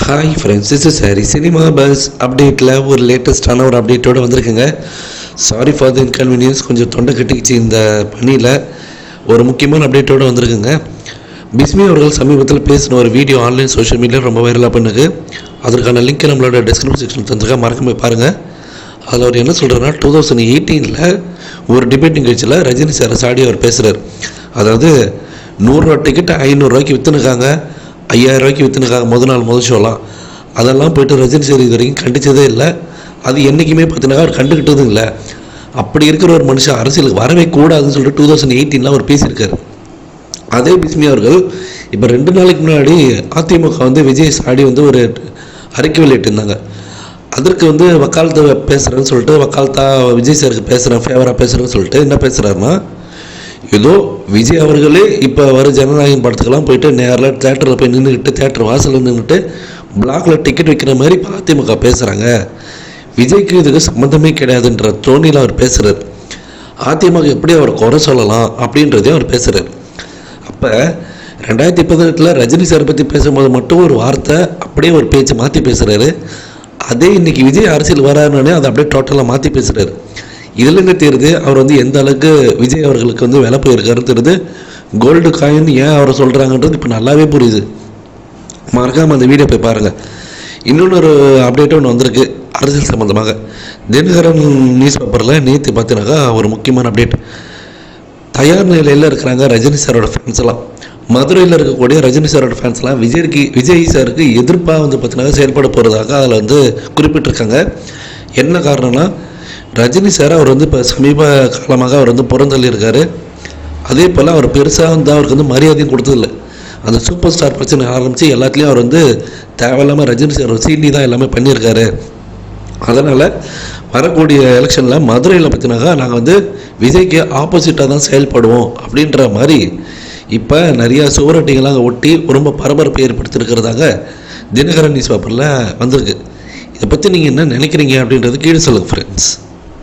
Hi friends is sorry cinema buzz அப்டேட்டில் ஒரு லேட்டஸ்டான ஒரு அப்டேட்டோடு வந்திருக்குங்க. சாரி ஃபார் த இன்கன்வீனியன்ஸ் கொஞ்சம் தொண்டை கட்டிக்கிச்சு இந்த பணியில். ஒரு முக்கியமான அப்டேட்டோடு வந்திருக்குங்க. பிஸ்மி அவர்கள் சமீபத்தில் பேசின ஒரு வீடியோ ஆன்லைன் சோஷியல் மீடியாவில் ரொம்ப வைரலாக பண்ணுது. அதற்கான லிங்க்கை நம்மளோட டிஸ்கிரிப்ஷன் செக்ஷன் தந்துருக்கா? மறக்க போய் பாருங்கள் அதில் அவர் என்ன சொல்கிறாருன்னா டூ தௌசண்ட் எயிட்டீனில் ஒரு டிபேட் நிகழ்ச்சியில் ரஜினி சார் சாடி அவர் பேசுகிறார் அதாவது நூறுரூவா டிக்கெட் ஐநூறுரூவாய்க்கு விற்றுனுக்காங்க ஐயாயிரம் ரூபாய்க்கு விற்றுனுக்காக முத நாள் முதல் ஷோலாம். அதெல்லாம் போயிட்டு ரஜினி சார் இது வரைக்கும் கண்டிச்சதே இல்லை. அது என்றைக்குமே பார்த்தீங்கன்னா அவர் கண்டுக்கிட்டதும் இல்லை அப்படி இருக்கிற ஒரு மனுஷன் அரசியலுக்கு வரவே கூடாதுன்னு சொல்லிட்டு டூ தௌசண்ட் எயிட்டீனில் அவர் பேசியிருக்காரு. அதே பிஸ்மி அவர்கள் இப்போ ரெண்டு நாளைக்கு முன்னாடி அதிமுக வந்து விஜய் சாடி வந்து ஒரு அறிக்கை வெளியிட்டிருந்தாங்க. அதற்கு வந்து வக்காலத்தை பேசுகிறேன்னு சொல்லிட்டு வக்காலத்தா விஜய் சாருக்கு பேசுகிறேன் ஃபேவராக பேசுகிறேன்னு சொல்லிட்டு என்ன பேசுகிறாருன்னா ஏதோ விஜய் அவர்களே இப்போ வர ஜனநாயகம் படத்துக்கெல்லாம் போயிட்டு நேரில் தேட்டரில் போய் நின்றுக்கிட்டு தேட்டர் வாசலில் நின்றுட்டு பிளாக்ல டிக்கெட் விற்கிற மாதிரி அதிமுக பேசுகிறாங்க விஜய்க்கு இதுக்கு சம்மந்தமே கிடையாதுன்ற தோணியில் அவர் பேசுகிறார் அதிமுக எப்படி அவர் குறை சொல்லலாம் அப்படின்றதையும் அவர் பேசுகிறார் அப்போ ரெண்டாயிரத்தி பதினெட்டில் ரஜினி சார் பற்றி பேசும்போது மட்டும் ஒரு வார்த்தை அப்படியே ஒரு பேச்சு மாற்றி பேசுகிறாரு அதே இன்னைக்கு விஜய் அரசியல் வராருன்னே அதை அப்படியே டோட்டலாக மாற்றி பேசுகிறாரு இதில் தெரியுது அவர் வந்து எந்த அளவுக்கு விஜய் அவர்களுக்கு வந்து விலை போயிருக்காருன்னு தெரியுது. கோல்டு காயின் ஏன் அவரை சொல்கிறாங்கன்றது இப்போ நல்லாவே புரியுது. மறக்காமல் அந்த வீடியோ போய் பாருங்கள் இன்னொன்று ஒரு அப்டேட் ஒன்று வந்திருக்கு. அரசியல் சம்மந்தமாக தினகரன் நியூஸ் பேப்பரில் நேற்று பார்த்தீங்கன்னாக்கா ஒரு முக்கியமான அப்டேட் தயார் நிலையில் இருக்கிறாங்க ரஜினி சாரோட ஃபேன்ஸ் எல்லாம். மதுரையில் இருக்கக்கூடிய ரஜினி சாரோட ஃபேன்ஸ்லாம் விஜய்க்கு விஜய் சாருக்கு எதிர்ப்பாக வந்து பார்த்தீங்கன்னா செயல்பட போகிறதாக அதில் வந்து குறிப்பிட்டிருக்காங்க. என்ன காரணம்னா ரஜினி சார் அவர் வந்து இப்போ சமீப காலமாக அவர் வந்து புறந்தள்ளியிருக்காரு. அதே போல் அவர் பெருசாக வந்து அவருக்கு வந்து மரியாதையும் கொடுத்ததில்ல. அந்த சூப்பர் ஸ்டார் பிரச்சனை ஆரம்பித்து எல்லாத்துலேயும் அவர் வந்து தேவையில்லாமல் ரஜினி சார் சீனி தான் எல்லாமே பண்ணியிருக்காரு. அதனால் வரக்கூடிய எலெக்ஷனில் மதுரையில் பார்த்தீங்கன்னாக்கா நாங்கள் வந்து விஜய்க்கு ஆப்போசிட்டாக தான் செயல்படுவோம் அப்படின்ற மாதிரி இப்போ நிறையா சுவரட்டிகளாக ஒட்டி ரொம்ப பரபரப்பு ஏற்படுத்தியிருக்கிறதாக தினகரன் நியூஸ் பேப்பரில் வந்திருக்கு. இதை பற்றி நீங்கள் என்ன நினைக்கிறீங்க அப்படின்றது கீழே சொல்லுங்கள் ஃப்ரெண்ட்ஸ்